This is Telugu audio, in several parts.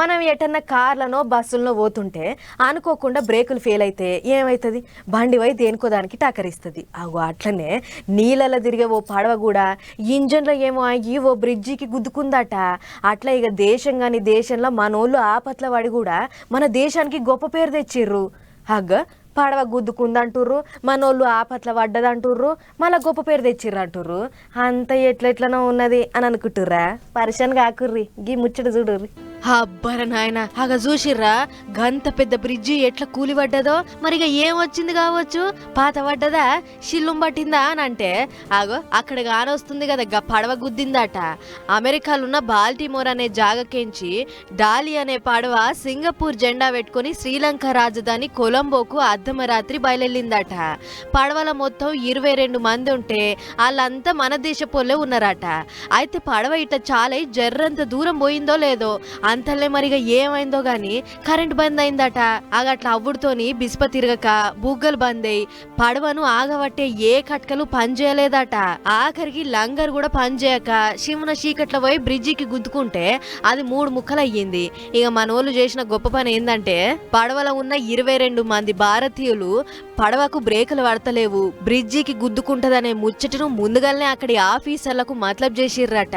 మనం ఎటన్నా కార్లనో బస్సులనో పోతుంటే అనుకోకుండా బ్రేకులు ఫెయిల్ అయితే ఏమవుతుంది బండి వై దేనికో దానికి టకరిస్తుంది. అగో అట్లనే నీళ్ళలో తిరిగే ఓ పడవ కూడా ఇంజన్లో ఏమో అయ్యి ఓ బ్రిడ్జికి గుద్దుకుందట. అట్లా ఇక దేశం కానీ దేశంలో మనోళ్ళు ఆపట్ల పడి కూడా మన దేశానికి గొప్ప పేరు తెచ్చిర్రు. హగ్గ పడవ గుద్దుకుందంటుర్రు మనోళ్ళు ఆపట్ల పడ్డదంటుర్రు మళ్ళీ గొప్ప పేరు తెచ్చిర్రు అంటుర్రు అంత ఎట్లెట్లనో ఉన్నది అని అనుకుంటుర్రా పరిశాన్ కాకుర్రి గీ ముచ్చట చూడుర్రి. అబ్బర నాయన అగ చూసిర్రా? గంత పెద్ద బ్రిడ్జి ఎట్లా కూలి పడ్డదో మరిగా ఏం వచ్చింది కావచ్చు? పాత పడ్డదా? షిల్లుం పట్టిందా అని అంటే ఆగో అక్కడ కానొస్తుంది కదా గా పడవ గుద్దిందట. అమెరికాలున్న బాల్టిమోర్ అనే జాగకేంచి డాలి అనే పడవ సింగపూర్ జెండా పెట్టుకొని శ్రీలంక రాజధాని కొలంబోకు అర్ధమరాత్రి బయలుదేరిందట పడవల మొత్తం ఇరవై రెండు మంది ఉంటే వాళ్ళంతా మన దేశపోలే ఉన్నారట. అయితే పడవ ఇట్ట చాలై జర్రంత దూరం పోయిందో లేదో అంతలే మరిగా ఏమైందో గాని కరెంట్ బంద్ అయిందట. అగట్ల అవ్వుడుతోని బిస్ప తిరగక బుగ్గలు బంద్ అయి పడవను ఆగబట్టే ఏ కట్కలు పనిచేయలేదట ఆఖరికి లంగర్ కూడా పనిచేయక శివున చీకట్ల పోయి బ్రిడ్జికి గుద్దుకుంటే అది మూడు ముక్కలయ్యింది. ఇక ఇక మనోళ్ళు చేసిన గొప్ప పని ఏందంటే పడవలో ఉన్న ఇరవై రెండు మంది భారతీయులు పడవకు బ్రేకులు పడతలేవు. బ్రిడ్జికి గుద్దుకుంటదనే ముచ్చటను ముందుగానే అక్కడి ఆఫీసర్లకు మతలబ్ చేసిర్రట.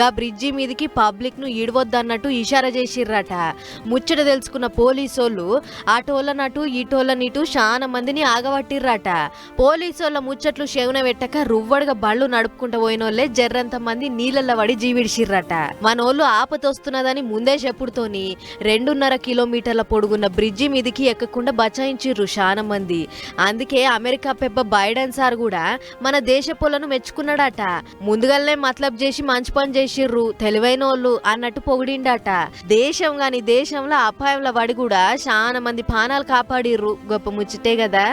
గా బ్రిడ్జి మీదకి పబ్లిక్ను ఈడవద్దన్నట్టు ఇషారా చేసిర్రట. ముచ్చట తెలుసుకున్న పోలీసోళ్ళు అటోళ్ళనటు ఇటోళ్ళనిటు చాలా మందిని ఆగబట్టిర్రట. పోలీసోళ్ళ ముచ్చట్లు శవున పెట్టక రువ్వడగా బళ్ళు నడుపుకుంటూ పోయినోళ్ళే జర్రంత మంది నీళ్ళల్లో పడి జీవిడిచిర్రట. మనోళ్ళు ఆపతొస్తున్నదని ముందే చెప్పుడుతోని రెండున్నర కిలోమీటర్ల పొడుగున్న బ్రిడ్జి మీదికి ఎక్కకుండా బచాయించిర్రు చాలా మంది. అందుకే అమెరికా పెబ్బ బైడెన్ సార్ కూడా మన దేశ పొలను మెచ్చుకున్నాడట. ముందుగానే మతలబ్ చేసి మంచి పని చేసిర్రు తెలివైన వాళ్ళు అన్నట్టు పొగిడిండట. దేశం గాని దేశంలో అపాయంలో పడి కూడా చాలా మంది పానాలు కాపాడిర్రు. గొప్ప ముచ్చటే కదా.